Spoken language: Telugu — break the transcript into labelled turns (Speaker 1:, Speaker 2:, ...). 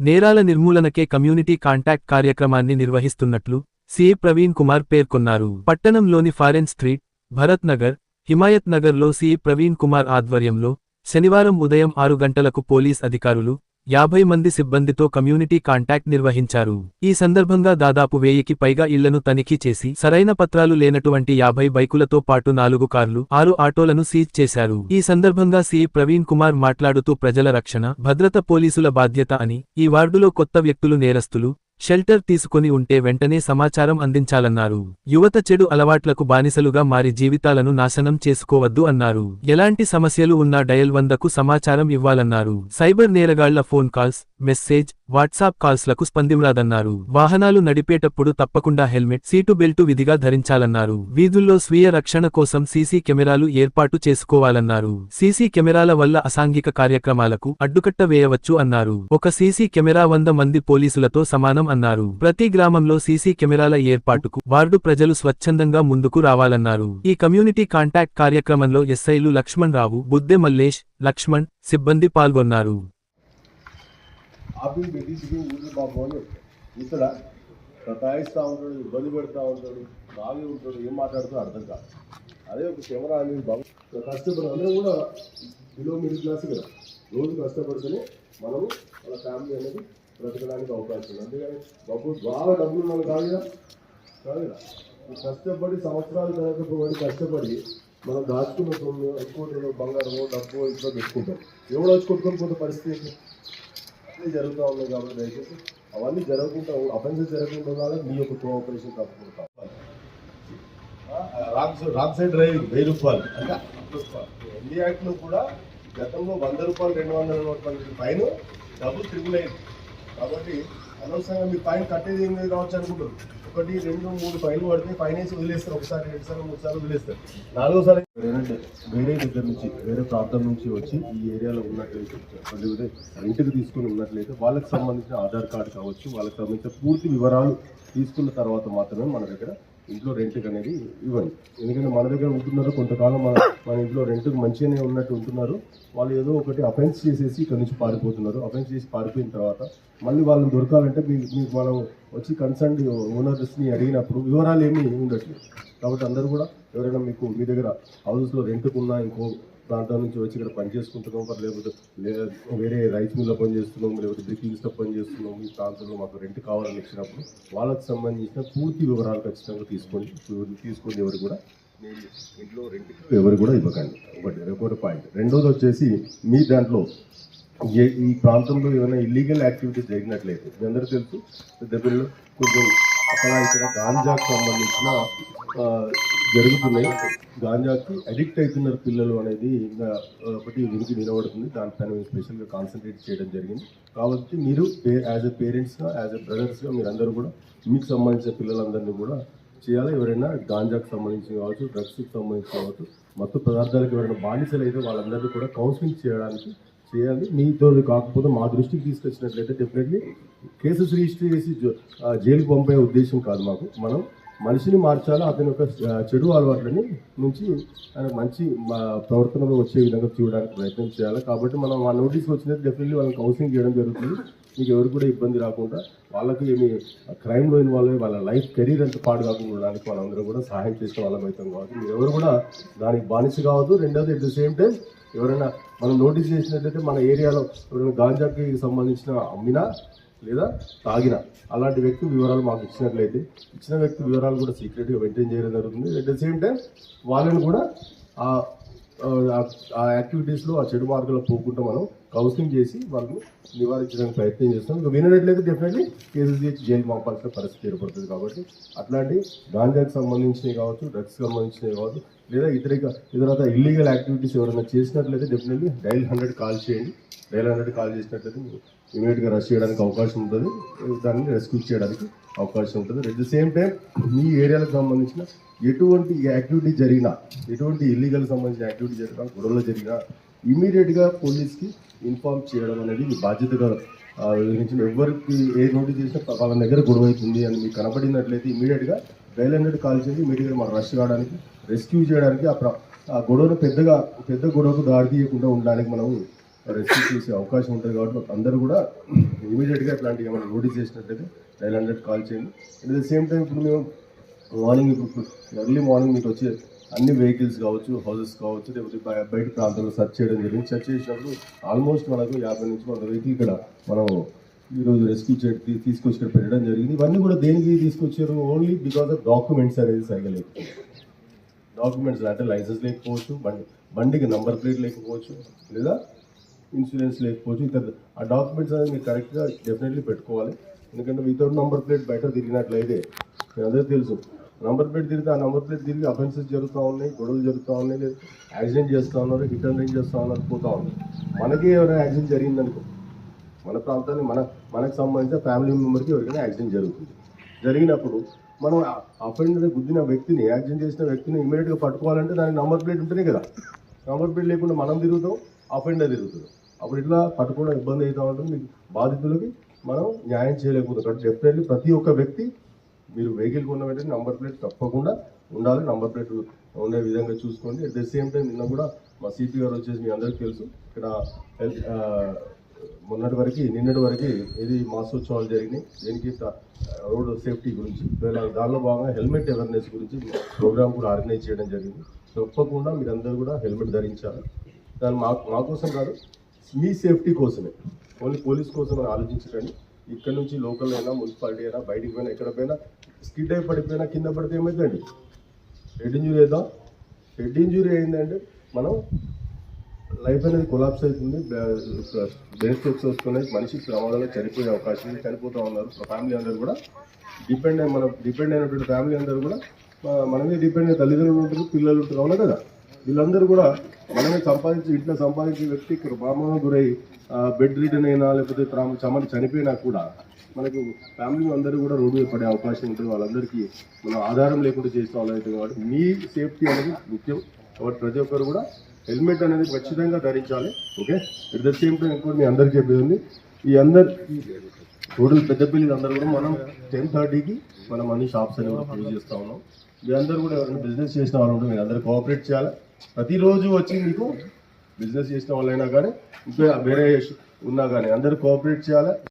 Speaker 1: నేరాల నిర్మూలనకే కమ్యూనిటీ కాంటాక్ట్ కార్యక్రమాన్ని నిర్వహిస్తున్నట్లు సిఐ ప్రవీణ్ కుమార్ పేర్కొన్నారు. పట్టణంలోని ఫారెన్ స్ట్రీట్ భరత్ నగర్ హిమాయత్ నగర్లో సిఐ ప్రవీణ్ కుమార్ ఆధ్వర్యంలో శనివారం ఉదయం ఆరు గంటలకు పోలీస్ అధికారులు యాభై మంది సిబ్బందితో కమ్యూనిటీ కాంటాక్ట్ నిర్వహించారు. ఈ సందర్భంగా దాదాపు వేయికి పైగా ఇళ్ళను తనిఖీ చేసి సరైన పత్రాలు లేనటువంటి యాభై బైకులతో పాటు నాలుగు కార్లు ఆరు ఆటోలను సీజ్ చేశారు. ఈ సందర్భంగా సి. ప్రవీణ్ కుమార్ మాట్లాడుతూ ప్రజల రక్షణ భద్రత పోలీసుల బాధ్యత అని ఈ వార్డులో కొత్త వ్యక్తులు నేరస్తులు షెల్టర్ తీసుకుని ఉంటే వెంటనే సమాచారం అందించాలన్నారు. యువత చెడు అలవాట్లకు బానిసలుగా మారి జీవితాలను నాశనం చేసుకోవద్దు అన్నారు. ఎలాంటి సమస్యలు ఉన్నా డయల్ వందకు సమాచారం ఇవ్వాలన్నారు. సైబర్ నేరగాళ్ళ ఫోన్ కాల్స్ మెసేజ్ వాట్సాప్ కాల్స్లకు స్పందింరాదన్నారు వాహనాలు నడిపేటప్పుడు తప్పకుండా హెల్మెట్ సీటు బెల్టు విధిగా ధరించాలన్నారు. వీధుల్లో స్వీయ రక్షణ కోసం సీసీ కెమెరాలు ఏర్పాటు చేసుకోవాలన్నారు. సీసీ కెమెరాల వల్ల అసాంఘిక కార్యక్రమాలకు అడ్డుకట్ట వేయవచ్చు అన్నారు. ఒక సీసీ కెమెరా వంద మంది పోలీసులతో సమానం అన్నారు. ప్రతి గ్రామంలో సీసీ కెమెరాల ఏర్పాటుకు వార్డు ప్రజలు స్వచ్ఛందంగా ముందుకు రావాలన్నారు. ఈ కమ్యూనిటీ కాంటాక్ట్ కార్యక్రమంలో ఎస్ఐలు లక్ష్మణ్ రావు బుద్దె మల్లేష్ లక్ష్మణ్ సిబ్బంది పాల్గొన్నారు.
Speaker 2: ఆఫీస్ పెట్టి ఊరి బాబు అని చెప్తాడు ఇక్కడ సతాయిస్తూ ఉంటాడు ఇబ్బంది పెడతా ఉంటాడు బాగా ఉంటాడు ఏం మాట్లాడుతూ అర్థం కాదు. అదే ఒక కెమెరా అనేది బాబు కష్టపడి అందరూ కూడా బిలో మిడిల్ క్లాస్ కదా. రోజు కష్టపడితేనే మనము మన ఫ్యామిలీ అనేది బ్రతకడానికి అవకాశం ఉంది. అంతేగాని బాబు బాగా డబ్బులు మనం కాదు కదా. కాదు కదా. కష్టపడి సంవత్సరాలు తరగకపోయి కష్టపడి మనం దాచుకున్న సొమ్ము ఎక్కువ బంగారము డబ్బు ఇంట్లో పెట్టుకుంటాం ఎవడో వచ్చి కొట్టుకొని పోతే పరిస్థితి ఏంటి? జరుగుతూ ఉన్నాయి కాబట్టి దయచేసి అవన్నీ జరగకుండా అఫెన్సెస్ జరగకుండా ఉండాలి. మీ యొక్క కోఆపరేషన్ తప్పకుండా wrong side wrong side driving వెయ్యి రూపాయలు. అంటే ఎన్ని యాక్ట్లో కూడా గతంలో వంద రూపాయలు రెండు వందల రూపాయలు ఫైన్ డబ్బు తిరుగులేదు కాబట్టి అనవసరంగా మీ ఫైన్ కట్టేది ఏం లేదు కావచ్చు అనుకుంటారు. ఒకటి రెండు మూడు ఫైన్లు పడితే ఫైన్ వేసి వదిలేస్తారు. ఒకసారి రెండుసార్లు మూడు సార్లు వదిలేస్తారు. నాలుగోసారి ఏంటంటే వేరే దగ్గర నుంచి వేరే ప్రాంతం నుంచి వచ్చి ఈ ఏరియాలో ఉన్నట్లయితే లేకపోతే ఇంటికి తీసుకుని ఉన్నట్లయితే వాళ్ళకి సంబంధించిన ఆధార్ కార్డు కావచ్చు వాళ్ళకి సంబంధించిన పూర్తి వివరాలు తీసుకున్న తర్వాత మాత్రమే మన దగ్గర ఇంట్లో రెంట్కి అనేది ఇవ్వరు. ఎందుకంటే మన దగ్గర ఉంటున్నారు కొంతకాలం మన మన ఇంట్లో రెంట్కి మంచిగానే ఉన్నట్టు ఉంటున్నారు. వాళ్ళు ఏదో ఒకటి అఫెన్స్ చేసేసి ఇక్కడ నుంచి పారిపోతున్నారు. అఫెన్స్ చేసి పారిపోయిన తర్వాత మళ్ళీ వాళ్ళని దొరకాలంటే మీ మీకు మనం వచ్చి కన్సర్న్ ఓనర్స్ని అడిగినప్పుడు వివరాలు ఏమీ ఉండట్లేదు. కాబట్టి అందరూ కూడా ఎవరైనా మీకు మీ దగ్గర హౌసెస్లో రెంట్కు ఉన్నా ఇంకో ప్రాంతం నుంచి వచ్చి ఇక్కడ పని చేసుకుంటున్నాం మరి లేకపోతే వేరే రైస్ మిల్లో పని చేస్తున్నాం లేకపోతే బ్రికింగ్స్లో పని చేస్తున్నాం ఈ ప్రాంతంలో మాకు రెంట్ కావాలని ఇచ్చినప్పుడు వాళ్ళకి సంబంధించిన పూర్తి వివరాలు ఖచ్చితంగా తీసుకోండి. తీసుకొని ఎవరు కూడా. నేను ఇంట్లో రెంట్ ఎవరు కూడా ఇవ్వకండి. ఒకటి ఒకటి పాయింట్. రెండోది వచ్చేసి మీ దాంట్లో ఏ- ఈ ప్రాంతంలో ఏమైనా ఇల్లీగల్ యాక్టివిటీస్ జరిగినట్లయితే మీ అందరూ తెలుసు. దగ్గరలో కొంచెం అక్కడ ఇక్కడ గాంజాకు సంబంధించిన జరుగుతున్నాయి. గాంజాకి అడిక్ట్ అవుతున్నారు పిల్లలు అనేది ఇంకా ఒకటి వినికి నిలబడుతుంది. దానిపైన మేము స్పెషల్గా కాన్సన్ట్రేట్ చేయడం జరిగింది. కాబట్టి మీరు యాజ్ ఎ పేరెంట్స్గా యాజ్ ఎ బ్రదర్స్గా మీరందరూ కూడా మీకు సంబంధించిన పిల్లలందరినీ కూడా చేయాలి. ఎవరైనా గాంజాకు సంబంధించి కావచ్చు డ్రగ్స్కి సంబంధించి కావచ్చు మత్తు పదార్థాలకు ఎవరైనా బానిసలు అయితే వాళ్ళందరినీ కూడా కౌన్సిలింగ్ చేయడానికి చేయాలి. మీతో కాకపోతే మా దృష్టికి తీసుకొచ్చినట్లయితే డెఫినెట్లీ కేసెస్ రిజిస్టర్ చేసి జైలుకి పంపే ఉద్దేశం కాదు మాకు. మనం మనిషిని మార్చాలి అతని యొక్క చెడు అలవాట్లని నుంచి ఆయన మంచి మా ప్రవర్తనలో వచ్చే విధంగా చూడడానికి ప్రయత్నం చేయాలి. కాబట్టి మనం ఆ నోటీస్ వచ్చినట్టు డెఫినెట్లీ వాళ్ళని కౌన్సిలింగ్ చేయడం జరుగుతుంది. మీకు ఎవరు కూడా ఇబ్బంది రాకుండా వాళ్ళకి ఏమి క్రైమ్లో ఇన్వాల్వ్ అయ్యి వాళ్ళ లైఫ్ కెరీర్ అంతా పాడు కాకుండా ఉండడానికి మనందరం కూడా సహాయం చేసిన వాళ్ళం అవుతాం కాబట్టి మీరు ఎవరు కూడా దానికి బానిస కావద్దు. రెండోది ఎట్ ద సేమ్ టైం ఎవరైనా మనం నోటీస్ చేసినట్లయితే మన ఏరియాలో ఎవరైనా గాంజాకి సంబంధించిన అమ్మినా లేదా తాగిన అలాంటి వ్యక్తి వివరాలు మాకు ఇచ్చినట్లయితే ఇచ్చిన వ్యక్తి వివరాలు కూడా సీక్రెట్గా మెయింటైన్ చేయడం జరుగుతుంది. అట్ ద సేమ్ టైం వాళ్ళని కూడా ఆ ఆ- యాక్టివిటీస్లో ఆ చెడు మార్గంలో పోకుండా మనం కౌన్సిలింగ్ చేసి వాళ్ళని నివారించడానికి ప్రయత్నం చేస్తాం ఇంకా వినట్లయితే డెఫినెట్లీ కేసులు చేసి జైలు పంపాల్సిన పరిస్థితి ఏర్పడుతుంది కాబట్టి అట్లాంటి గాంజాకి సంబంధించినవి కావచ్చు డ్రగ్స్కి సంబంధించినవి కావచ్చు లేదా ఇతర ఇతరత ఇల్లీగల్ యాక్టివిటీస్ ఎవరైనా చేసినట్లయితే డెఫినెట్లీ డైల్ హండ్రెడ్ కాల్ చేయండి. డైల్ హండ్రెడ్ కాల్ చేసినట్లయితే ఇమీడియట్గా రష్ చేయడానికి అవకాశం ఉంటుంది. దాన్ని రెస్క్యూ చేయడానికి అవకాశం ఉంటుంది. అట్ ద సేమ్ టైం మీ ఏరియాలకు సంబంధించిన ఎటువంటి యాక్టివిటీ జరిగినా ఎటువంటి ఇల్లీగల్ సంబంధించిన యాక్టివిటీ జరిగినా గొడవలు జరిగినా ఇమీడియట్గా పోలీస్కి ఇన్ఫార్మ్ చేయడం అనేది మీ బాధ్యతగా వివరించిన ఎవరికి ఏ నోటీస్ చేసినా వాళ్ళ దగ్గర గొడవ అవుతుంది అని మీకు కనపడినట్లయితే ఇమీడియట్గా డైల్ హండ్రెడ్ కాల్ చేసి ఇమీడియట్గా మనం రష్ కావడానికి రెస్క్యూ చేయడానికి ఆ ఆ గొడవను పెద్దగా పెద్ద గొడవకు దారితీయకుండా ఉండడానికి మనం రెస్క్యూ చేసే అవకాశం ఉంటుంది కాబట్టి అందరూ కూడా ఇమీడియట్గా ఇట్లాంటి ఏమైనా నోటీస్ చేసినట్టయితే నైన్ హండ్రెడ్ కాల్ చేయండి. అట్ ద సేమ్ టైం ఇప్పుడు మేము మార్నింగ్ ఇప్పుడు ఎర్లీ మార్నింగ్ మీకు వచ్చే అన్ని వెహికల్స్ కావచ్చు హౌసెస్ కావచ్చు లేకపోతే బయట ప్రాంతాల్లో సెర్చ్ చేయడం జరిగింది. సెర్చ్ చేసినప్పుడు ఆల్మోస్ట్ మనకు యాభై నుంచి వంద వెహికల్ ఇక్కడ మనం ఈరోజు రెస్క్యూ చేసి తీసుకొచ్చి ఇక్కడ పెట్టడం జరిగింది. ఇవన్నీ కూడా దేనికి తీసుకొచ్చారు? ఓన్లీ బికాస్ ఆఫ్ డాక్యుమెంట్స్ అనేది సరిగా లేకపోతే డాక్యుమెంట్స్ అంటే లైసెన్స్ లేకపోవచ్చు బండి బండికి నంబర్ ప్లేట్ లేకపోవచ్చు లేదా ఇన్సూరెన్స్ లేకపోవచ్చు ఇతర ఆ డాక్యుమెంట్స్ అనేది మీరు కరెక్ట్గా డెఫినెట్లీ పెట్టుకోవాలి. ఎందుకంటే వితౌట్ నంబర్ ప్లేట్ బయట తిరిగినట్లయితే మీ తెలుసు నంబర్ ప్లేట్ తిరిగితే ఆ నంబర్ ప్లేట్ తిరిగి అఫెన్సెస్ జరుగుతూ ఉన్నాయి గొడవలు జరుగుతూ ఉన్నాయి లేదా యాక్సిడెంట్ చేస్తూ ఉన్నారు హిట్ అండ్ రింగ్ చేస్తూ ఉన్నారు పోతూ ఉన్నారు. మనకి ఎవరైనా యాక్సిడెంట్ జరిగిందనుకో మన ప్రాంతాన్ని మన మనకు సంబంధించిన ఫ్యామిలీ మెంబర్కి ఎవరికైనా యాక్సిడెంట్ జరుగుతుంది. జరిగినప్పుడు మనం అఫెండ్ గుద్దిన వ్యక్తిని యాక్సిడెంట్ చేసిన వ్యక్తిని ఇమీడియట్గా పట్టుకోవాలంటే దానికి నంబర్ ప్లేట్ ఉంటేనే కదా. నంబర్ ప్లేట్ లేకుండా మనం తిరుగుతాం అఫెండర్ తిరుగుతాం అప్పుడు ఇట్లా పట్టుకోవడం ఇబ్బంది అవుతూ ఉంటుంది. మీకు బాధితులకి మనం న్యాయం చేయలేకపోతాం. కాబట్టి డెఫినెట్లీ ప్రతి ఒక్క వ్యక్తి మీరు వెహికల్ కొన్న వెంటనే నంబర్ ప్లేట్ తప్పకుండా ఉండాలి. నంబర్ ప్లేట్ ఉండే విధంగా చూసుకోండి. అట్ ద సేమ్ టైం నిన్న కూడా మా సిపి గారు వచ్చేసి మీ అందరికీ తెలుసు. ఇక్కడ హెల్త్ మొన్నటి వరకు నిన్నటి వరకు ఇది మాసోత్సవాలు జరిగినాయి. దీనికి రోడ్ సేఫ్టీ గురించి దానిలో భాగంగా హెల్మెట్ అవేర్నెస్ గురించి ప్రోగ్రామ్ కూడా ఆర్గనైజ్ చేయడం జరిగింది. తప్పకుండా మీరందరూ కూడా హెల్మెట్ ధరించాలి. దాని మా మా కోసం కాదు మీ సేఫ్టీ కోసమే. ఓన్లీ పోలీస్ కోసం అని ఆలోచించకండి. ఇక్కడ నుంచి లోకల్ అయినా మున్సిపాలిటీ అయినా బయటికి పోయినా ఎక్కడ పోయినా స్కిడ్ అయి పడిపోయినా కింద పడితే ఏమైందండి హెడ్ ఇంజురీ అవుతాం హెడ్ ఇంజురీ అయిందంటే మనం లైఫ్ అనేది కొలాప్స్ అవుతుంది. బ్రెయిన్ స్ట్రోక్స్ వస్తున్నాయి. మనిషి ప్రమాదంలో చనిపోయే అవకాశం చనిపోతూ ఉన్నారు. ఫ్యామిలీ అందరూ కూడా డిపెండ్ అయి మనం డిపెండ్ అయినటువంటి ఫ్యామిలీ అందరూ కూడా మనమే మన మీద డిపెండ్ అయిన తల్లిదండ్రులు ఉంటారు పిల్లలు ఉంటారు. అవునా కదా? వీళ్ళందరూ కూడా మనమే సంపాదించి ఇంట్లో సంపాదించే వ్యక్తి ప్రమాదం గురై బెడ్ రిటర్న్ అయినా లేకపోతే ప్రామ చమని చనిపోయినా కూడా మనకు ఫ్యామిలీ అందరూ కూడా రోడ్డు పడే అవకాశం ఉంటుంది. వాళ్ళందరికీ మనం ఆధారం లేకుండా చేసే వాళ్ళు కాబట్టి మీ సేఫ్టీ అనేది ముఖ్యం. కాబట్టి ప్రతి ఒక్కరు కూడా హెల్మెట్ అనేది ఖచ్చితంగా ధరించాలి okay? At the same time ఇంకోటి మీ అందరికి చెప్పేది ఉంది. ఈ అందరు టోటల్ పెద్దపల్లి అందరూ కూడా మనం టెన్ థర్టీకి మనం అన్ని షాప్స్ అనేవి కూడా క్లోజ్ చేస్తూ ఉన్నాం. మీ అందరూ కూడా ఎవరైనా బిజినెస్ చేసిన వాళ్ళు ఉంటే మీరు అందరూ కోఆపరేట్ చేయాలి. ప్రతిరోజు వచ్చి మీకు బిజినెస్ చేసిన వాళ్ళైనా కానీ ఇంకా వేరే ఉన్నా కానీ అందరూ కోఆపరేట్ చేయాలి.